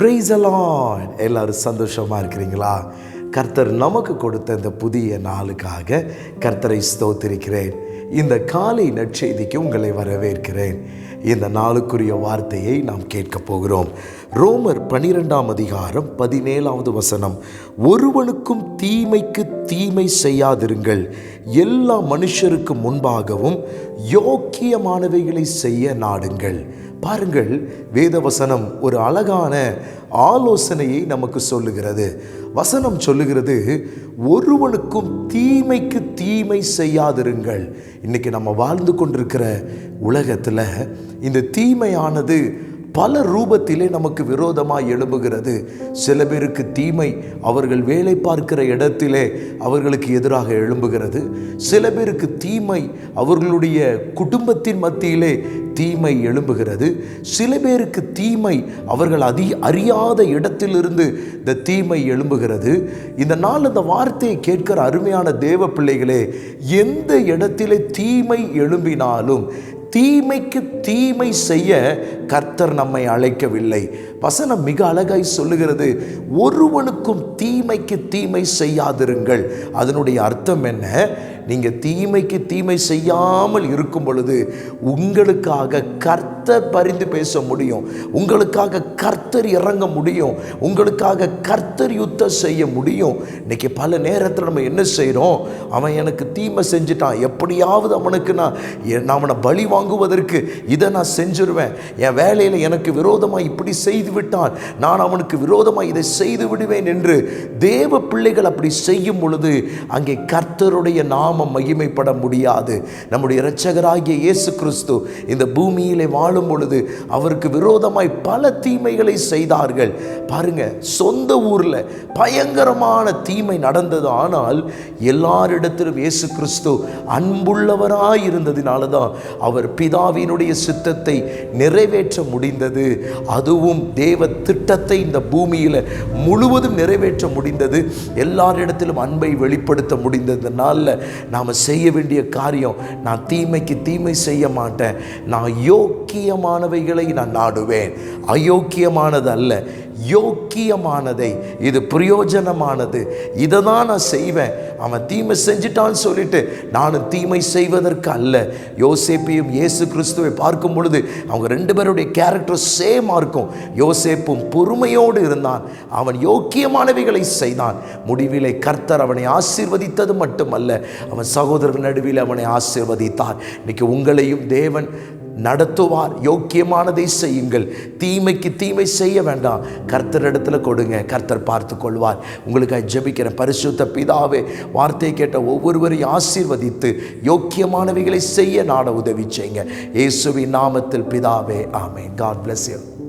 Price அலான் எல்லாரும் சந்தோஷமாக இருக்கிறீங்களா? கர்த்தர் நமக்கு கொடுத்த இந்த புதிய நாளுக்காக கர்த்தரை ஸ்தோத்திருக்கிறேன். இந்த காலை நற்செய்திக்கு உங்களை வரவேற்கிறேன். இந்த நாளுக்குரிய வார்த்தையை நாம் கேட்கப் போகிறோம். ரோமர் பனிரெண்டாம் அதிகாரம் பதினேழாவது வசனம். ஒருவனுக்கும் தீமைக்கு தீமை செய்யாதிருங்கள். எல்லா மனுஷருக்கு முன்பாகவும் யோக்கியமானவைகளை செய்ய நாடுங்கள். பாருங்கள் வேதவசனம் ஒரு அழகான ஆலோசனையை நமக்கு சொல்லுகிறது. வசனம் சொல்லுகிறது ஒருவனுக்கும் தீமைக்கு தீமை செய்யாதிருங்கள். இன்னைக்கு நம்ம வாழ்ந்து கொண்டிருக்கிற உலகத்தில் இந்த தீமையானது பல ரூபத்திலே நமக்கு விரோதமாக எழும்புகிறது. சில பேருக்கு தீமை அவர்கள் வேலை பார்க்கிற இடத்திலே அவர்களுக்கு எதிராக எழும்புகிறது. சில பேருக்கு தீமை அவர்களுடைய குடும்பத்தின் மத்தியிலே தீமை எழும்புகிறது. சில பேருக்கு தீமை அவர்கள் அதி அறியாத இடத்திலிருந்து இந்த தீமை எழும்புகிறது. இந்த நாள் இந்த வார்த்தையை கேட்கிற அருமையான தேவ பிள்ளைகளே எந்த இடத்திலே தீமை எழும்பினாலும் தீமைக்கு தீமை செய்ய கர்த்தர் நம்மை அழைக்கவில்லை. வசனம் மிக அழகாய் சொல்லுகிறது ஒருவனுக்கும் தீமைக்கு தீமை செய்யாதிருங்கள். அதனுடைய அர்த்தம் என்ன? நீங்கள் தீமைக்கு தீமை செய்யாமல் இருக்கும் பொழுது உங்களுக்காக கர்த்தர் பரிந்து பேச முடியும். உங்களுக்காக கர்த்தர் இறங்க முடியும். உங்களுக்காக கர்த்தர் யுத்தம் செய்ய முடியும். இன்றைக்கி பல நேரத்தில் நம்ம என்ன செய்கிறோம் அவன் எனக்கு தீமை செஞ்சுட்டான். எப்படியாவது அவனுக்கு நான் நான் அவனை பலி வாங்குவதற்கு இதை நான் செஞ்சிருவேன். என் வேலையில் எனக்கு விரோதமாக இப்படி செய்து விட்டான். நான் அவனுக்கு விரோதமாக இதை செய்து விடுவேன் என்று தேவ பிள்ளைகள் அப்படி செய்யும் பொழுது அங்கே கர்த்தருடைய நாமம் மகிமைப்பட முடியாது. நம்முடைய இரட்சகராகிய இயேசு கிறிஸ்து இந்த பூமியிலே வாழும் பொழுது அவருக்கு விரோதமாய் பல தீமைகளை செய்தார்கள். பாருங்க சொந்த ஊரில் பயங்கரமான தீமை நடந்தது. ஆனால் எல்லாரிடத்திலும் இயேசு கிறிஸ்து அன்புள்ளவராய் இருந்ததினால தான் அவர் பிதாவினுடைய சித்தத்தை நிறைவேற்ற முடிந்தது. அதுவும் தேவ திட்டத்தை இந்த பூமியில் முழுவதும் நிறைவேற்ற முடிந்தது. எல்லாரிடத்திலும் அன்பை வெளிப்படுத்த முடிந்ததுனால நாம் செய்ய வேண்டிய காரியம் நான் தீமைக்கு தீமை செய்ய மாட்டேன். நான் யோக்கியமானவைகளை நான் நாடுவேன். அயோக்கியமானது அல்ல யோக்கியமானதை இது பிரயோஜனமானது. இதை தான் நான் செய்வேன். அவன் தீமை செஞ்சிட்டான்னு சொல்லிட்டு நானும் தீமை செய்வதற்கு அல்ல. யோசேப்பையும் இயேசு கிறிஸ்துவை பார்க்கும் பொழுது அவங்க ரெண்டு பேருடைய கேரக்டர் சேமாக இருக்கும். யோசேப்பும் பொறுமையோடு இருந்தான். அவன் யோக்கியமானவைகளை செய்தான். முடிவிலே கர்த்தர் அவனை ஆசீர்வதித்தது மட்டுமல்ல அவன் சகோதரர் நடுவில் அவனை ஆசீர்வதித்தார். இன்னைக்கு உங்களையும் தேவன் நடத்துவார். யோக்கியமானதை செய்யுங்கள். தீமைக்கு தீமை செய்ய வேண்டாம். கர்த்தர் இடத்துல கொடுங்க. கர்த்தர் பார்த்து கொள்வார். உங்களுக்காக ஜெபிக்கிற பரிசுத்த பிதாவே வார்த்தை கேட்ட ஒவ்வொருவரையும் ஆசீர்வதித்து யோக்கியமானவைகளை செய்ய நாட உதவி செய்யுங்க. இயேசுவின் நாமத்தில் பிதாவே ஆமே காட் பிளஸ் யூ